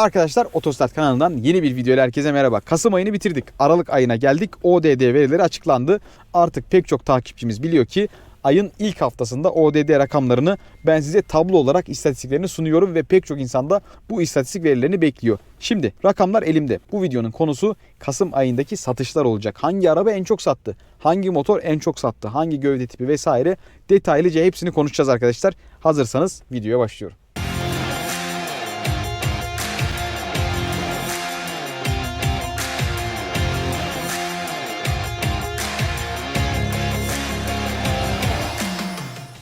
Arkadaşlar Otostart kanalından yeni bir video ile herkese merhaba. Kasım ayını bitirdik. Aralık ayına geldik. ODD verileri açıklandı. Artık pek çok takipçimiz biliyor ki ayın ilk haftasında ODD rakamlarını ben size tablo olarak istatistiklerini sunuyorum ve pek çok insan da bu istatistik verilerini bekliyor. Şimdi rakamlar elimde. Bu videonun konusu Kasım ayındaki satışlar olacak. Hangi araba en çok sattı? Hangi motor en çok sattı? Hangi gövde tipi vesaire detaylıca hepsini konuşacağız arkadaşlar. Hazırsanız videoya başlıyorum.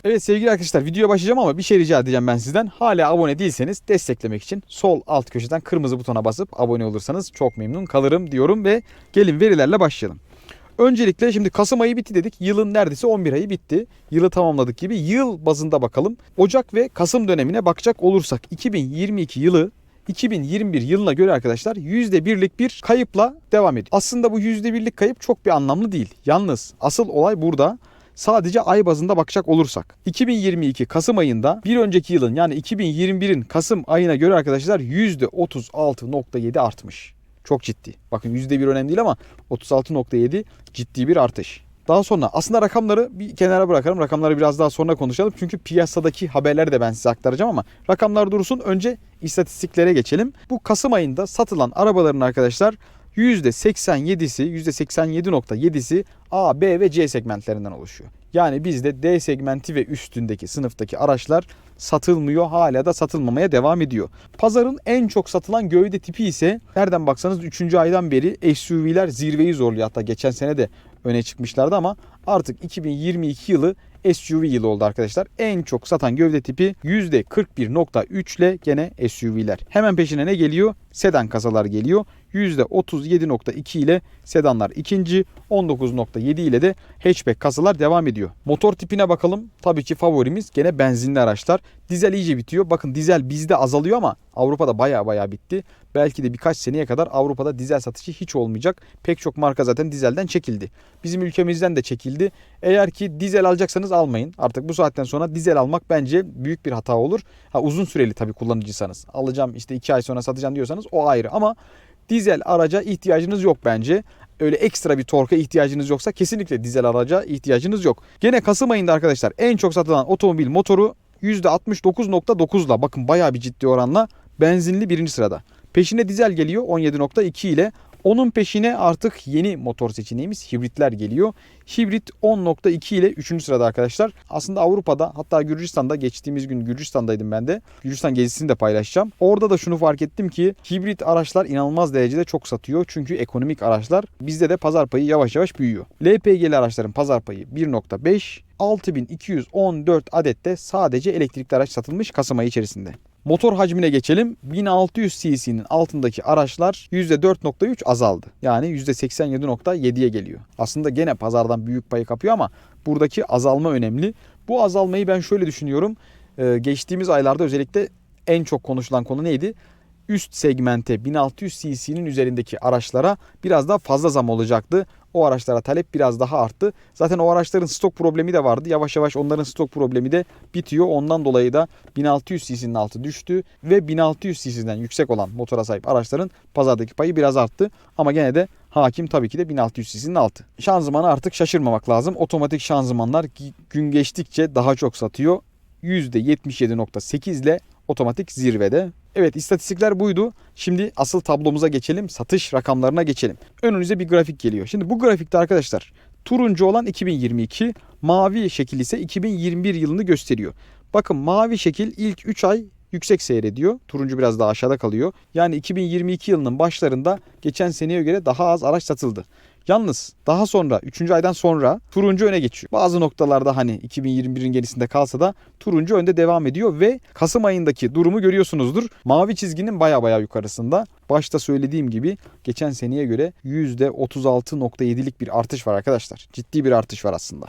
Evet sevgili arkadaşlar videoya başlayacağım ama bir şey rica edeceğim ben sizden. Hala abone değilseniz desteklemek için sol alt köşeden kırmızı butona basıp abone olursanız çok memnun kalırım diyorum ve gelin verilerle başlayalım. Öncelikle şimdi Kasım ayı bitti dedik. Yılın neredeyse 11 ayı bitti. Yılı tamamladık gibi. Yıl bazında bakalım. Ocak ve Kasım dönemine bakacak olursak 2022 yılı 2021 yılına göre arkadaşlar %1'lik bir kayıpla devam ediyor. Aslında bu %1'lik kayıp çok bir anlamlı değil. Yalnız asıl olay burada. Sadece ay bazında bakacak olursak 2022 Kasım ayında bir önceki yılın yani 2021'in Kasım ayına göre arkadaşlar %36.7 artmış. Çok ciddi. Bakın %1 önemli değil ama 36.7 ciddi bir artış. Daha sonra aslında rakamları bir kenara bırakalım. Rakamları biraz daha sonra konuşalım. Çünkü piyasadaki haberleri de ben size aktaracağım ama rakamlar durursun. Önce istatistiklere geçelim. Bu Kasım ayında satılan arabaların arkadaşlar %87'si, %87.7'si A, B ve C segmentlerinden oluşuyor. Yani bizde D segmenti ve üstündeki sınıftaki araçlar satılmıyor. Hala da satılmamaya devam ediyor. Pazarın en çok satılan gövde tipi ise nereden baksanız 3. aydan beri SUV'ler zirveyi zorluyor. Hatta geçen sene de öne çıkmışlardı ama artık 2022 yılı SUV yılı oldu arkadaşlar. En çok satan gövde tipi %41.3 ile gene SUV'ler. Hemen peşine ne geliyor? Sedan kasalar geliyor. %37.2 ile sedanlar ikinci, 19.7 ile de hatchback kasalar devam ediyor. Motor tipine bakalım. Tabii ki favorimiz gene benzinli araçlar. Dizel iyice bitiyor. Bakın dizel bizde azalıyor ama Avrupa'da baya baya bitti. Belki de birkaç seneye kadar Avrupa'da dizel satışı hiç olmayacak. Pek çok marka zaten dizelden çekildi. Bizim ülkemizden de çekildi. Eğer ki dizel alacaksanız almayın. Artık bu saatten sonra dizel almak bence büyük bir hata olur. Ha uzun süreli tabii kullanıcıysanız. Alacağım işte 2 ay sonra satacağım diyorsanız o ayrı ama dizel araca ihtiyacınız yok bence. Öyle ekstra bir torka ihtiyacınız yoksa kesinlikle dizel araca ihtiyacınız yok. Gene Kasım ayında arkadaşlar en çok satılan otomobil motoru %69.9'la bakın bayağı bir ciddi oranla benzinli birinci sırada. Peşine dizel geliyor 17.2 ile. Onun peşine artık yeni motor seçeneğimiz hibritler geliyor. Hibrit 10.2 ile 3. sırada arkadaşlar. Aslında Avrupa'da hatta Gürcistan'da geçtiğimiz gün Gürcistan'daydım ben de. Gürcistan gezisini de paylaşacağım. Orada da şunu fark ettim ki hibrit araçlar inanılmaz derecede çok satıyor. Çünkü ekonomik araçlar bizde de pazar payı yavaş yavaş büyüyor. LPG'li araçların pazar payı 1.5 6214 adette sadece elektrikli araç satılmış Kasım ayı içerisinde. Motor hacmine geçelim. 1600 cc'nin altındaki araçlar %4.3 azaldı. Yani %87.7'ye geliyor. Aslında gene pazardan büyük payı kapıyor ama buradaki azalma önemli. Bu azalmayı ben şöyle düşünüyorum. Ee, geçtiğimiz aylarda özellikle en çok konuşulan konu neydi? Üst segmente 1600 cc'nin üzerindeki araçlara biraz daha fazla zam olacaktı. O araçlara talep biraz daha arttı. Zaten o araçların stok problemi de vardı. Yavaş yavaş onların stok problemi de bitiyor. Ondan dolayı da 1600 cc'nin altı düştü ve 1600 cc'den yüksek olan motora sahip araçların pazardaki payı biraz arttı. Ama gene de hakim tabii ki de 1600 cc'nin altı. Şanzımanı artık şaşırmamak lazım. Otomatik şanzımanlar gün geçtikçe daha çok satıyor. %77.8 ile otomatik zirvede. Evet istatistikler buydu. Şimdi asıl tablomuza geçelim. Satış rakamlarına geçelim. Önünüze bir grafik geliyor. Şimdi bu grafikte arkadaşlar turuncu olan 2022, mavi şekil ise 2021 yılını gösteriyor. Bakın mavi şekil ilk 3 ay yüksek seyrediyor. Turuncu biraz daha aşağıda kalıyor. Yani 2022 yılının başlarında geçen seneye göre daha az araç satıldı. Yalnız daha sonra 3. aydan sonra turuncu öne geçiyor. Bazı noktalarda hani 2021'in gerisinde kalsa da turuncu önde devam ediyor ve Kasım ayındaki durumu görüyorsunuzdur. Mavi çizginin baya baya yukarısında. Başta söylediğim gibi geçen seneye göre %36.7'lik bir artış var arkadaşlar. Ciddi bir artış var aslında.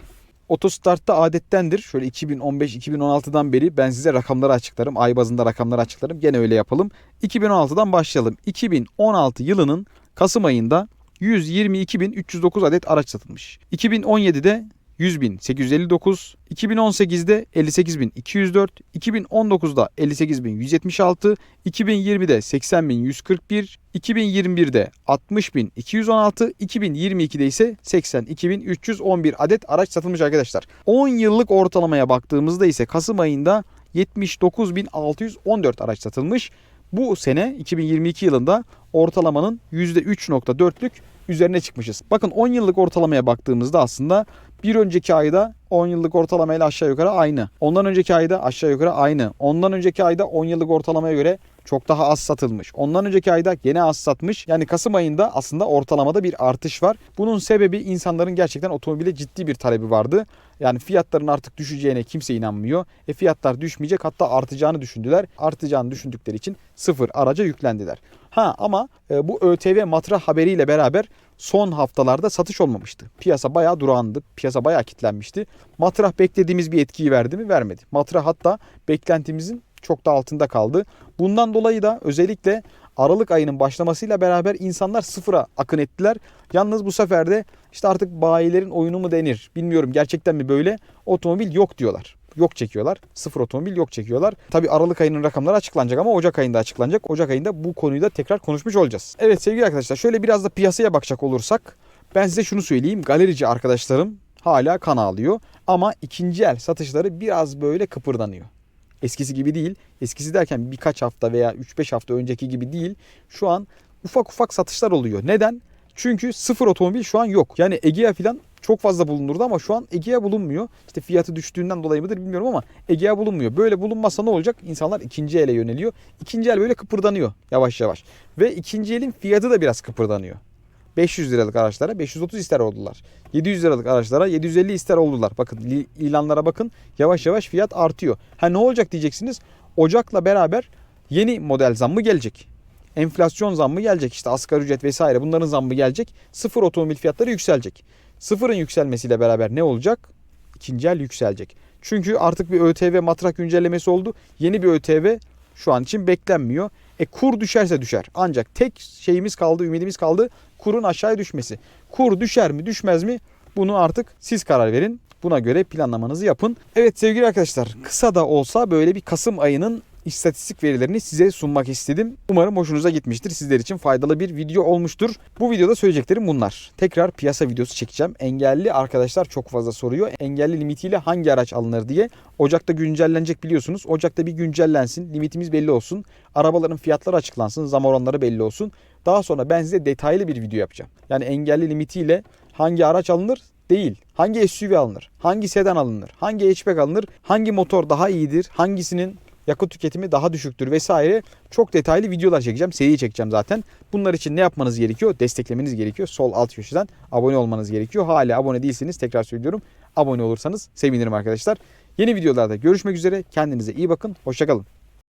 Otostart'ta adettendir. Şöyle 2015-2016'dan beri ben size rakamları açıklarım. Ay bazında rakamları açıklarım. Gene öyle yapalım. 2016'dan başlayalım. 2016 yılının Kasım ayında 122.309 adet araç satılmış. 2017'de 100.859, 2018'de 58.204, 2019'da 58.176, 2020'de 80.141, 2021'de 60.216, 2022'de ise 82.311 adet araç satılmış arkadaşlar. 10 yıllık ortalamaya baktığımızda ise Kasım ayında 79.614 araç satılmış. Bu sene 2022 yılında ortalamanın %3.4'lük üzerine çıkmışız. Bakın 10 yıllık ortalamaya baktığımızda aslında bir önceki ayda 10 yıllık ortalamayla aşağı yukarı aynı. Ondan önceki ayda aşağı yukarı aynı. Ondan önceki ayda 10 yıllık ortalamaya göre çok daha az satılmış. Ondan önceki ayda gene az satmış. Yani Kasım ayında aslında ortalamada bir artış var. Bunun sebebi insanların gerçekten otomobile ciddi bir talebi vardı. Yani fiyatların artık düşeceğine kimse inanmıyor. E fiyatlar düşmeyecek hatta artacağını düşündüler. Artacağını düşündükleri için sıfır araca yüklendiler. Ha ama e, bu ÖTV matra haberiyle beraber son haftalarda satış olmamıştı. Piyasa bayağı durağandı. Piyasa bayağı kitlenmişti. Matrah beklediğimiz bir etkiyi verdi mi? Vermedi. Matrah hatta beklentimizin çok da altında kaldı. Bundan dolayı da özellikle Aralık ayının başlamasıyla beraber insanlar sıfıra akın ettiler. Yalnız bu sefer de işte artık bayilerin oyunu mu denir bilmiyorum gerçekten mi böyle otomobil yok diyorlar. Yok çekiyorlar. Sıfır otomobil yok çekiyorlar. Tabi Aralık ayının rakamları açıklanacak ama Ocak ayında açıklanacak. Ocak ayında bu konuyu da tekrar konuşmuş olacağız. Evet sevgili arkadaşlar şöyle biraz da piyasaya bakacak olursak ben size şunu söyleyeyim. Galerici arkadaşlarım hala kan ağlıyor ama ikinci el satışları biraz böyle kıpırdanıyor. Eskisi gibi değil. Eskisi derken birkaç hafta veya 3-5 hafta önceki gibi değil. Şu an ufak ufak satışlar oluyor. Neden? Çünkü sıfır otomobil şu an yok. Yani Egea falan çok fazla bulunurdu ama şu an Egea bulunmuyor. İşte fiyatı düştüğünden dolayı mıdır bilmiyorum ama Egea bulunmuyor. Böyle bulunmazsa ne olacak? İnsanlar ikinci ele yöneliyor. İkinci el böyle kıpırdanıyor yavaş yavaş. Ve ikinci elin fiyatı da biraz kıpırdanıyor. 500 liralık araçlara 530 ister oldular. 700 liralık araçlara 750 ister oldular. Bakın ilanlara bakın yavaş yavaş fiyat artıyor. Ha ne olacak diyeceksiniz. Ocak'la beraber yeni model zammı gelecek. Enflasyon zammı gelecek. İşte asgari ücret vesaire bunların zammı gelecek. Sıfır otomobil fiyatları yükselecek. Sıfırın yükselmesiyle beraber ne olacak? İkinci el yükselecek. Çünkü artık bir ÖTV matrak güncellemesi oldu. Yeni bir ÖTV şu an için beklenmiyor. E kur düşerse düşer. Ancak tek şeyimiz kaldı, ümidimiz kaldı kurun aşağıya düşmesi. Kur düşer mi düşmez mi bunu artık siz karar verin. Buna göre planlamanızı yapın. Evet sevgili arkadaşlar kısa da olsa böyle bir Kasım ayının istatistik verilerini size sunmak istedim. Umarım hoşunuza gitmiştir. Sizler için faydalı bir video olmuştur. Bu videoda söyleyeceklerim bunlar. Tekrar piyasa videosu çekeceğim. Engelli arkadaşlar çok fazla soruyor. Engelli limitiyle hangi araç alınır diye. Ocakta güncellenecek biliyorsunuz. Ocakta bir güncellensin. Limitimiz belli olsun. Arabaların fiyatları açıklansın. Zam oranları belli olsun. Daha sonra ben size detaylı bir video yapacağım. Yani engelli limitiyle hangi araç alınır değil. Hangi SUV alınır? Hangi sedan alınır? Hangi hatchback alınır? Hangi motor daha iyidir? Hangisinin yakıt tüketimi daha düşüktür vesaire çok detaylı videolar çekeceğim. Seri çekeceğim zaten. Bunlar için ne yapmanız gerekiyor? Desteklemeniz gerekiyor. Sol alt köşeden abone olmanız gerekiyor. Hala abone değilseniz tekrar söylüyorum. Abone olursanız sevinirim arkadaşlar. Yeni videolarda görüşmek üzere. Kendinize iyi bakın. Hoşçakalın.